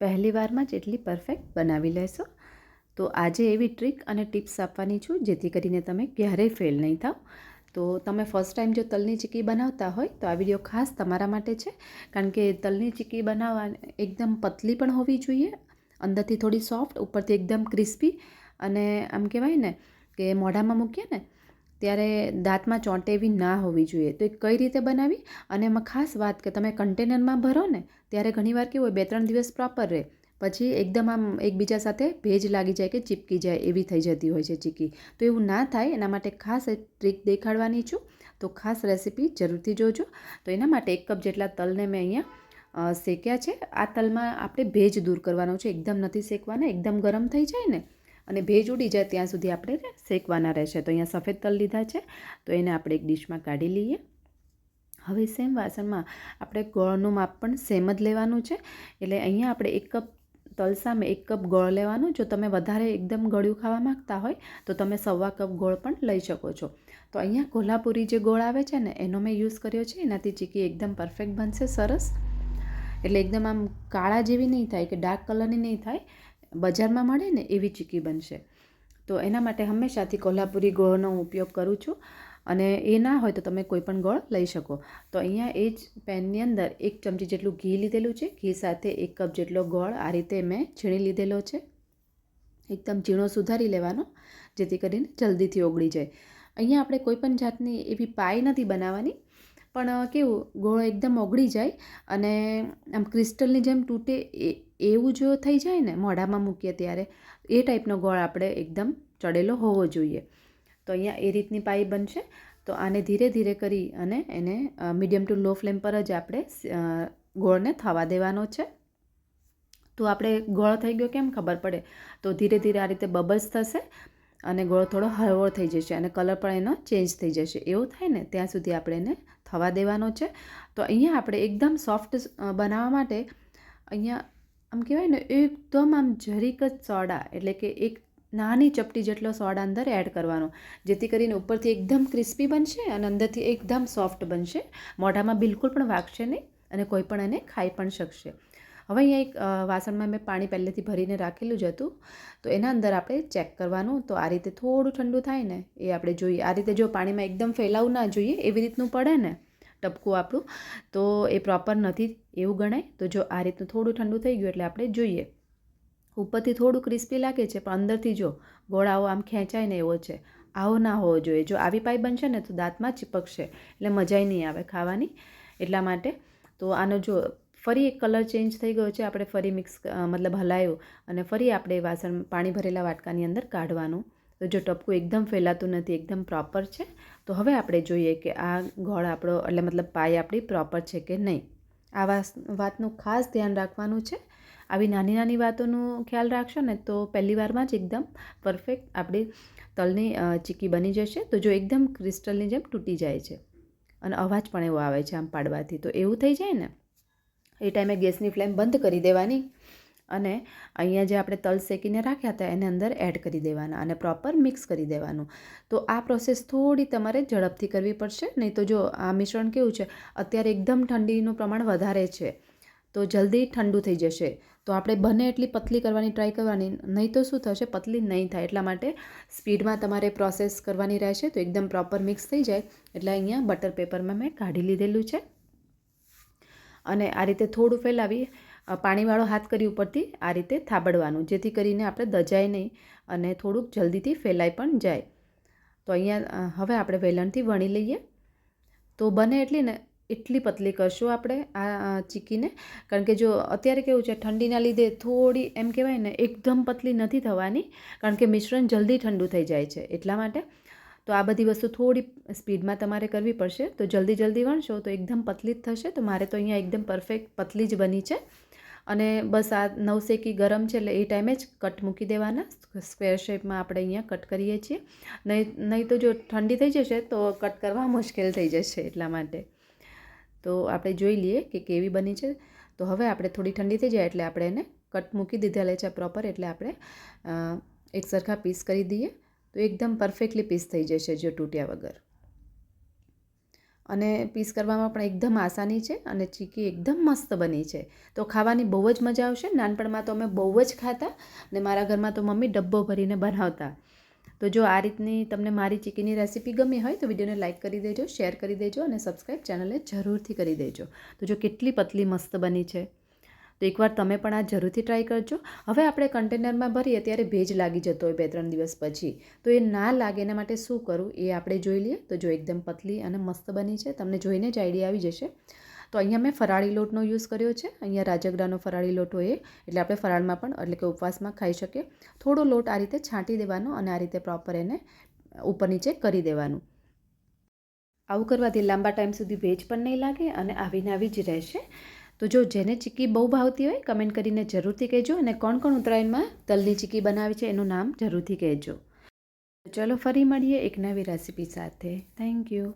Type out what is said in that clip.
પહેલી વારમાં જ એટલી પરફેક્ટ બનાવી લેશો. તો આજે એવી ટ્રીક અને ટિપ્સ આપવાની છું, જેથી કરીને તમે ક્યારેય ફેલ નહીં થાવ. તો તમે ફર્સ્ટ ટાઈમ જો તલની ચીકી બનાવતા હોય, તો આ વીડિયો ખાસ તમારા માટે છે. કારણ કે તલની ચીકી બનાવવા એકદમ પતલી પણ હોવી જોઈએ. અંદરથી થોડી સોફ્ટ ઉપરથી એકદમ ક્રિસ્પી અને આમ કહેવાય ને કે મોઢામાં મૂકીએ ને ત્યારે દાંતમાં ચોંટે એવી ના હોવી જોઈએ. તો એ કઈ રીતે બનાવી? અને એમાં ખાસ વાત કે તમે કન્ટેનરમાં ભરો ને, ત્યારે ઘણીવાર કેવું હોય, બે ત્રણ દિવસ પ્રોપર રહે. પછી એકદમ આમ એકબીજા સાથે ભેજ લાગી જાય કે ચીપકી જાય, એવી થઈ જતી હોય છે ચીકી. તો એવું ના થાય, એના માટે ખાસ ટ્રીક દેખાડવાની છું. તો ખાસ રેસીપી જરૂરથી જોજો. તો એના માટે એક કપ જેટલા તલને મેં અહીંયા શેક્યા છે. આ તલમાં આપણે ભેજ દૂર કરવાનો છે. એકદમ નથી શેકવાના, એકદમ ગરમ થઈ જાય ને અને ભેજ ઉડી જાય ત્યાં સુધી આપણે શેકવાના રહેશે. તો અહીંયા સફેદ તલ લીધા છે. તો એને આપણે એક ડીશમાં કાઢી લઈએ. હવે સેમ વાસણમાં આપણે ગોળનું માપ પણ સેમ જ લેવાનું છે. એટલે અહીંયા આપણે એક કપ તલ સામે એક કપ ગોળ લેવાનું. જો તમે વધારે એકદમ ગળ્યું ખાવા માગતા હોય, તો તમે સવા કપ ગોળ પણ લઈ શકો છો. તો અહીંયા કોલ્હાપુરી જે ગોળ આવે છે ને, એનો મેં યુઝ કર્યો છે. એનાથી ચીકી એકદમ પરફેક્ટ બનશે સરસ. એટલે એકદમ આમ કાળા જેવી નહીં થાય કે ડાર્ક કલરની નહીં થાય. બજારમાં મળે ને એવી ચીકી બનશે. તો એના માટે હંમેશાથી કોલ્હાપુરી ગોળનો ઉપયોગ કરું છું. અને એ ના હોય તો તમે કોઈ પણ ગોળ લઈ શકો. તો અહીંયા એ જ પેનની અંદર એક ચમચી જેટલું ઘી લીધેલું છે. ઘી સાથે એક કપ જેટલો ગોળ આ રીતે મેં છીણી લીધેલો છે. એકદમ ઝીણો સુધારી લેવાનો, જેથી કરીને જલ્દીથી ઓગળી જાય. અહીંયા આપણે કોઈ પણ જાતની એવી પાઈ નથી બનાવવાની, પણ કેવું ગોળ એકદમ ઓગળી જાય અને આમ ક્રિસ્ટલની જેમ તૂટે એ એવું જો થઈ જાય ને, મોઢામાં મૂકીએ ત્યારે, એ ટાઈપનો ગોળ આપણે એકદમ ચડેલો હોવો જોઈએ. તો અહીંયા એ રીતની પાઈ બનશે. તો આને ધીરે ધીરે કરી અને એને મીડિયમ ટુ લો ફ્લેમ પર જ આપણે ગોળને થવા દેવાનો છે. તો આપણે ગોળ થઈ ગયો કેમ ખબર પડે? તો ધીરે ધીરે આ રીતે બબલ્સ થશે અને ગોળ થોડો હળવો થઈ જશે અને કલર પણ એનો ચેન્જ થઈ જશે. એવું થાય ને, ત્યાં સુધી આપણે એને થવા દેવાનો છે. તો અહીંયા આપણે એકદમ સોફ્ટ બનાવવા માટે અહીંયા આમ કહેવાય ને, એકદમ આમ જરીક જ સોડા, એટલે કે એક નાની ચપટી જેટલો સોડા અંદર એડ કરવાનો. જેથી કરીને ઉપરથી એકદમ ક્રિસ્પી બનશે અને અંદરથી એકદમ સોફ્ટ બનશે. મોઢામાં બિલકુલ પણ વાગશે નહીં અને કોઈ પણ એને ખાઈ પણ શકશે. હવે અહીંયા એક વાસણમાં મેં પાણી પહેલેથી ભરીને રાખેલું જ હતું. તો એના અંદર આપણે ચેક કરવાનું. તો આ રીતે થોડું ઠંડુ થાય ને, એ આપણે જોઈએ. આ રીતે જો પાણીમાં એકદમ ફેલાવું ના જોઈએ, એવી રીતનું પડે ને ટપકું આપણું. તો એ પ્રોપર નથી એવું ગણાય. તો જો આ રીતનું થોડું ઠંડુ થઈ ગયું એટલે આપણે જોઈએ. ઉપરથી થોડું ક્રિસ્પી લાગે છે, પણ અંદરથી જો ગોળાઓ આમ ખેંચાય ને એવો છે. આવો ના હોવો જોઈએ. જો આવી પાઈ બનશે ને તો દાંતમાં ચીપકશે. એટલે મજાય નહીં આવે ખાવાની એટલા માટે. તો આનો જો ફરી એક કલર ચેન્જ થઈ ગયો છે. આપણે ફરી મિક્સ મતલબ હલાયું અને ફરી આપણે વાસણ, પાણી ભરેલા વાટકાની અંદર કાઢવાનું. તો જો ટપકું એકદમ ફેલાતું નથી, એકદમ પ્રોપર છે. તો હવે આપણે જોઈએ કે આ ગોળ આપણો, એટલે મતલબ પાય આપણી પ્રોપર છે કે નહીં. આ વાતનું ખાસ ધ્યાન રાખવાનું છે. આવી નાની નાની વાતોનું ખ્યાલ રાખશો ને તો પહેલી વારમાં જ એકદમ પરફેક્ટ આપણી તલની ચીકી બની જશે. તો જો એકદમ ક્રિસ્ટલની જેમ તૂટી જાય છે અને અવાજ પણ એવો આવે છે આમ પાડવાથી. તો એવું થઈ જાય ને? એ ટાઈમે ગેસની ફ્લેમ બંધ કરી દેવાની. અને અહીંયા જે આપણે તલ શેકીને રાખ્યા હતા એને અંદર એડ કરી દેવાના અને પ્રોપર મિક્સ કરી દેવાનું. તો આ પ્રોસેસ થોડી તમારે ઝડપથી કરવી પડશે, નહીં તો જો આ મિશ્રણ કેવું છે, અત્યારે એકદમ ઠંડીનું પ્રમાણ વધારે છે, તો જલ્દી ઠંડુ થઈ જશે. તો આપણે બને એટલી પતલી કરવાની ટ્રાય કરવાની, નહીં તો શું થશે, પતલી નહીં થાય. એટલા માટે સ્પીડમાં તમારે પ્રોસેસ કરવાની રહેશે, તો એકદમ પ્રોપર મિક્સ થઈ જાય. એટલે અહીંયા બટર પેપરમાં મેં કાઢી લીધેલું છે. અને આ રીતે થોડું ફેલાવી પાણીવાળો હાથ કરી ઉપરથી આ રીતે થાબડવાનું, જેથી કરીને આપણે દજાય નહીં અને થોડુંક જલ્દીથી ફેલાઈ પણ જાય. તો અહીંયા હવે આપણે વેલણથી વણી લઈએ. તો બને એટલી ને, એટલી પતલી કરશું આપણે આ ચીકીને. કારણ કે જો અત્યારે કેવું છે, ઠંડીના લીધે થોડી, એમ કહેવાય ને, એકદમ પતલી નથી થવાની, કારણ કે મિશ્રણ જલ્દી ઠંડુ થઈ જાય છે. એટલા માટે તો આ બધી વસ્તુ થોડી સ્પીડમાં તમારે કરવી પડશે. તો જલ્દી જલ્દી વણશો તો એકદમ પતલી જ થશે. તો મારે તો અહીંયા એકદમ પરફેક્ટ પતલી જ બની છે. અને બસ આ નવસેકી ગરમ છે એટલે એ ટાઈમે જ કટ મૂકી દેવાના. સ્ક્વેર શેપમાં આપણે અહીંયા કટ કરીએ છીએ. નહીં નહીં તો જો ઠંડી થઈ જશે તો કટ કરવા મુશ્કેલ થઈ જશે એટલા માટે. તો આપણે જોઈ લઈએ કે કેવી બની છે. તો હવે આપણે થોડી ઠંડી થઈ જાય એટલે આપણે એને કટ મૂકી દીધેલા છે પ્રોપર એટલે આપણે એક સરખા પીસ કરી દઈએ. તો એકદમ પરફેક્ટલી પીસ થઈ જશે જો તૂટ્યા વગર. અને પીસ કરવામાં પણ એકદમ આસાની છે અને ચીકી એકદમ મસ્ત બની છે. તો ખાવાની બહુ જ મજા આવશે. નાનપણમાં તો અમે બહુ જ ખાતા અને મારા ઘરમાં તો મમ્મી ડબ્બો ભરીને બનાવતા. તો જો આ રીતની તમને મારી ચીકીની રેસીપી ગમી હોય તો વિડીયોને લાઇક કરી દેજો, શેર કરી દેજો અને સબસ્ક્રાઈબ ચેનલને જરૂરથી કરી દેજો. તો જો કેટલી પતલી મસ્ત બની છે. તો એકવાર તમે પણ આ જરૂરથી ટ્રાય કરજો. હવે આપણે કન્ટેનરમાં ભરીએ ત્યારે ભેજ લાગી જતો હોય બે ત્રણ દિવસ પછી. તો એ ના લાગે એના માટે શું કરું? એ આપણે જોઈ લઈએ. તો જો એકદમ પતલી અને મસ્ત બની છે. તમને જોઈને જ આઈડિયા આવી જશે. તો અહીંયા મેં ફરાળી લોટનો યુઝ કર્યો છે. અહીંયા રાજગરાનો ફરાળી લોટ હોય એટલે આપણે ફરાળમાં પણ, એટલે કે ઉપવાસમાં ખાઈ શકીએ. થોડો લોટ આ રીતે છાંટી દેવાનો અને આ રીતે પ્રોપર એને ઉપર નીચે કરી દેવાનું. આવું કરવાથી લાંબા ટાઈમ સુધી ભેજ પણ નહીં લાગે અને આવીને આવી જ રહેશે. તો જો જેને ચીકી બહુ ભાવતી હોય, કમેન્ટ કરીને જરૂરથી કહેજો અને કોણ કોણ ઉત્તરાયણમાં તલની ચીકી બનાવી છે એનું નામ જરૂરથી કહેજો. ચલો ફરી મળીએ એક નવી રેસીપી સાથે. Thank you